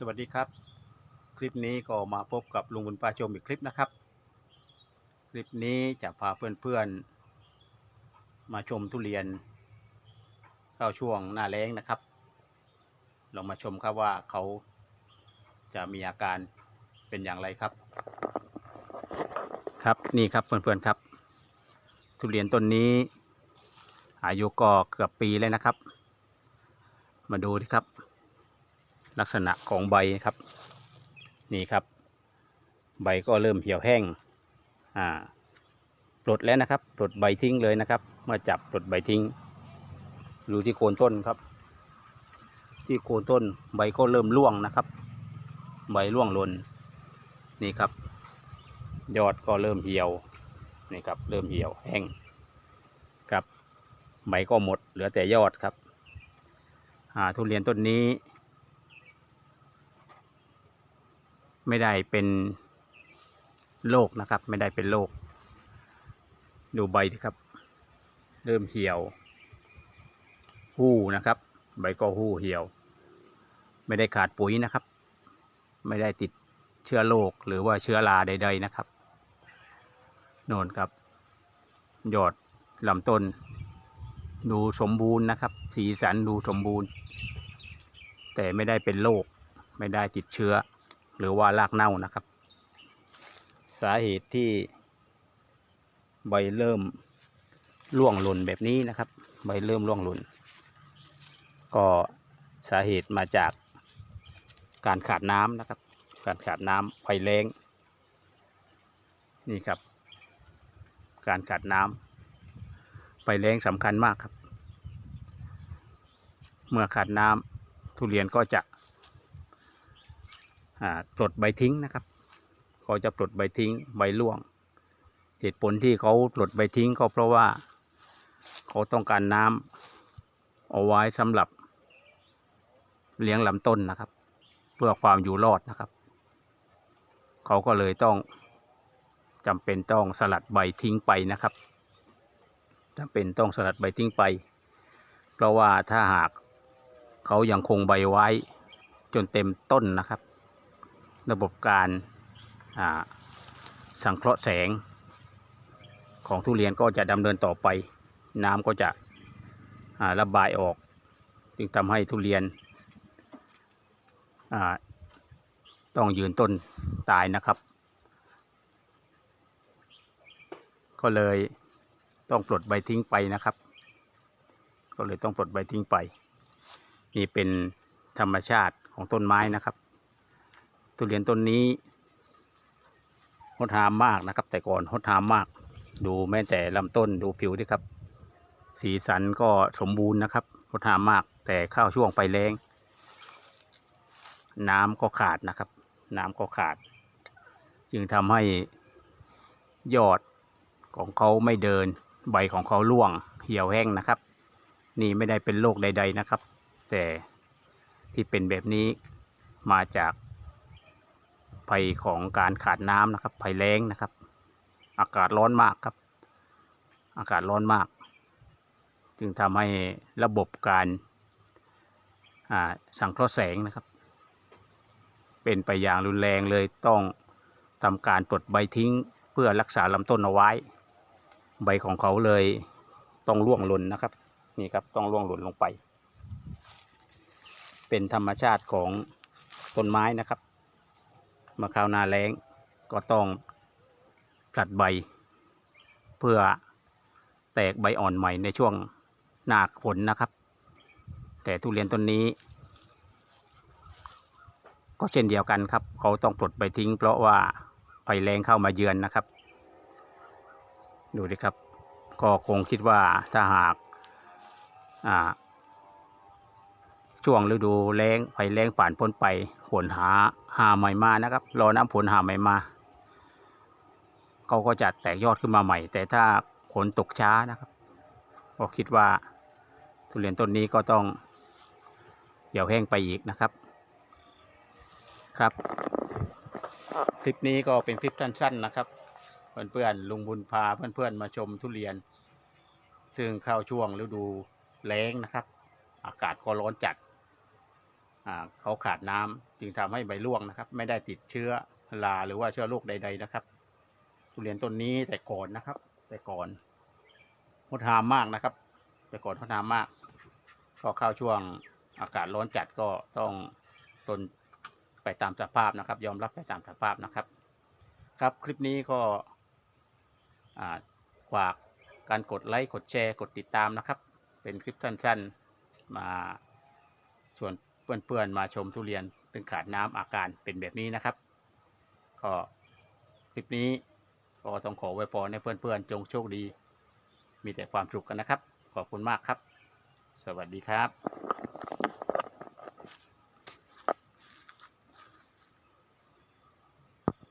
สวัสดีครับ คลิปนี้ก็มาพบกับลุงบุญปาชมอีกคลิปนะครับ คลิปนี้จะพาเพื่อนๆ มาชมทุเรียน เข้าช่วงหน้าแล้งนะครับ ลองมาชมครับว่าเขาจะมีอาการเป็นอย่างไรครับ ครับนี่ครับเพื่อนๆครับ ทุเรียนต้นนี้ อายุก็เกือบปีเลยนะครับ มาดูดิครับ ลักษณะของใบครับ นี่ครับ ใบก็เริ่มเหี่ยวแห้งอ่าปลดแล้วนะครับ ปลดใบทิ้งเลยนะครับ เมื่อจับปลดใบทิ้ง ดูที่โคนต้นครับ ที่โคนต้นใบก็เริ่มร่วงนะครับ ใบร่วงหล่นนี่ครับ ยอดก็เริ่มเหี่ยวนี่ครับ เริ่มเหี่ยวแห้งครับใบก็หมดเหลือแต่ยอดครับ ทุเรียนต้นนี้ ไม่ได้เป็นโรคนะครับ ไม่ได้เป็นโรคดูใบสิครับ เริ่มเหี่ยว หู้นะครับ ใบก็หู้เหี่ยว ไม่ได้ขาดปุ๋ยนะครับ ไม่ได้ติดเชื้อโรคหรือว่าเชื้อราใด ๆนะครับ โน่นครับ ยอดลำต้น ดูสมบูรณ์นะครับ สีสันดูสมบูรณ์ แต่ไม่ได้เป็นโรคไม่ได้ติดเชื้อ หรือว่ารากเน่านะครับ สาเหตุที่ใบเริ่มร่วงหล่นแบบนี้นะครับ ใบเริ่มร่วงหล่นก็สาเหตุมาจากการขาดน้ำนะครับ การขาดน้ำไฟแรงนี่ครับ การขาดน้ำไฟแรงสำคัญมากครับ เมื่อขาดน้ำทุเรียนก็จะ ปลดใบทิ้งนะครับเขาจะปลดใบทิ้งใบร่วง เหตุผลที่เขาปลดใบทิ้งก็เพราะว่า เขาต้องการน้ำเอาไว้สำหรับ เลี้ยงลำต้นนะครับ เพื่อความอยู่รอดนะครับ เขาก็เลยต้องจำเป็นต้องสลัดใบทิ้งไปนะครับจำเป็นต้องสลัดใบทิ้งไป เพราะว่าถ้าหากเขายังคงใบไว้จนเต็มต้นนะครับ ระบบการสังเคราะห์แสงของทุเรียนก็จะดำเนินต่อไป น้ำก็จะระบายออก จึงทำให้ทุเรียนต้องยืนต้นตายนะครับ ก็เลยต้องปลดใบทิ้งไปนะครับ ก็เลยต้องปลดใบทิ้งไป นี่เป็นธรรมชาติของต้นไม้นะครับ ทุเรียนต้นนี้หดหามมากนะครับ แต่ก่อนหดหามมาก ดูแม้แต่ลำต้นดูผิวดิครับ สีสันก็สมบูรณ์นะครับหดหามมาก แต่เข้าช่วงไปแรงน้ำก็ขาดนะครับ น้ำก็ขาด จึงทำให้ยอดของเขาไม่เดิน ใบของเขาร่วงเหี่ยวแห้งนะครับ นี่ไม่ได้เป็นโรคใด ๆนะครับ แต่ที่เป็นแบบนี้มาจาก ภัยของการขาดน้ำนะครับ ภัยแล้งนะครับ อากาศร้อนมากครับ อากาศร้อนมาก จึงทำให้ระบบการสังเคราะห์แสงนะครับ เป็นไปอย่างรุนแรงเลยต้องทำการปลดใบทิ้งเพื่อรักษาลำต้นเอาไว้ ใบของเขาเลยต้องร่วงหล่นนะครับ นี่ครับต้องร่วงหล่นลงไป เป็นธรรมชาติของต้นไม้นะครับ มื่อคราวนาแล้งก็ต้องผลัดใบ เพื่อแตกใบอ่อนใหม่ในช่วงหน้าฝนนะครับ แต่ทุเรียนต้นนี้ ก็เช่นเดียวกันครับ เขาต้องปลดใบทิ้ง เพราะว่าภัยแรงเข้ามาเยือนนะครับ ดูดิครับ ก็คงคิดว่าถ้าหากอ่า ช่วงฤดูแล้งไฟแล้งผ่านพ้นไปฝนหาหาใหม่มานะครับ รอน้ำฝนหาใหม่มาเขาก็จะแตกยอดขึ้นมาใหม่ แต่ถ้าฝนตกช้านะครับก็คิดว่าทุเรียนต้นนี้ก็ต้องเหี่ยวแห้งไปอีกนะครับ ครับ คลิปนี้ก็เป็นคลิปสั้นๆนะครับ เพื่อนๆลุงบุญพาเพื่อนๆมาชมทุเรียน ซึ่งเข้าช่วงฤดูแล้งนะครับ อากาศก็ร้อนจัด เขาขาดน้ำจึงทำให้ใบร่วงนะครับ ไม่ได้ติดเชื้อราหรือว่าเชื้อโรคใด ๆนะครับ ทุเรียนต้นนี้แต่ก่อนนะครับ แต่ก่อนงดงามมากนะครับ แต่ก่อนงดงามมาก ก็เข้าช่วงอากาศร้อนจัดก็ต้องตนไปตามสภาพนะครับ ยอมรับไปตามสภาพนะครับ ครับคลิปนี้ก็ฝากการกดไลค์กดแชร์กดติดตามนะครับ เป็นคลิปสั้น ๆมาชวน เพื่อนๆมาชมทุเรียนซึ่งขาดน้ำอาการเป็นแบบนี้นะครับ ก็คลิปนี้ก็ต้องขอไว้พรให้เพื่อนๆจงโชคดี มีแต่ความสุขกันนะครับ ขอบคุณมากครับ สวัสดีครับ